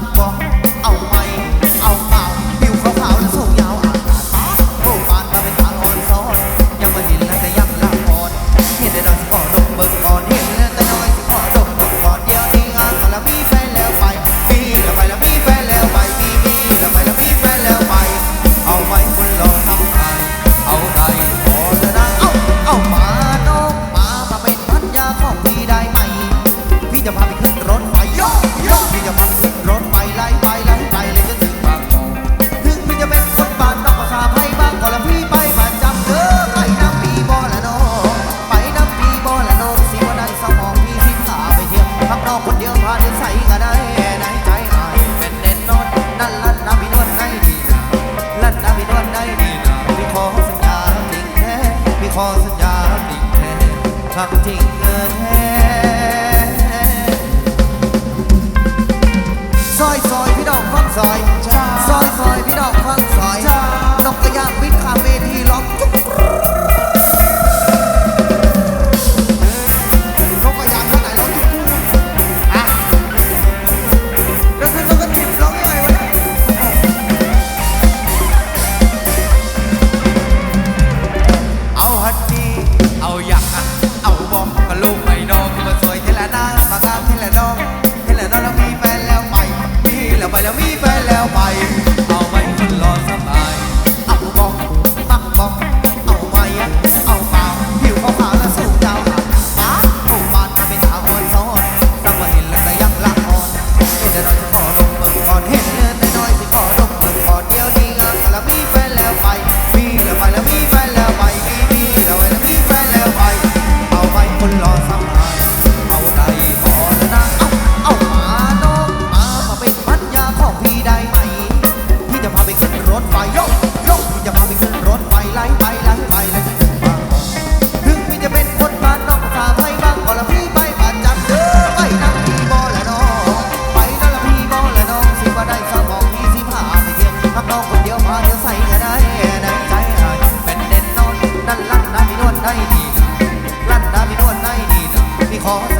กบอกเอาไหมเอาเปล่าผิวขาวๆและสูงยาวอาจตาโอ้ปานตาเป็นตาอ่อนซ้อนยังมาเห็นแล้วแต่ยังละอ่อนเห็นแต่ดอกสิขอดมเบิ่งก่อนเห็นแล้วแต่น้อยสิขอดมเบิ่งก่อนเดียวนี้งานมาแล้วมีแฟนแล้วไปมีแล้วไปแล้วมีแฟนแล้วไปมีมีแล้วไปแล้วมีแฟนแล้วไป เอาไหมคนลองทำไทยเอาได้พอเถอะนะเอาเอามาน้องมามาเป็นพันยาของพี่ได้ไหมพี่จะพาไป ทำจริงเกินแมีแฟนแล้วไป พาเธอใส่ก็ได้ดัใจเป็นเด่นนนนั่นลั่นน้ำมีนวดได้ดีลั่นน้ำมีนวดได้ดีนะพี่ขอ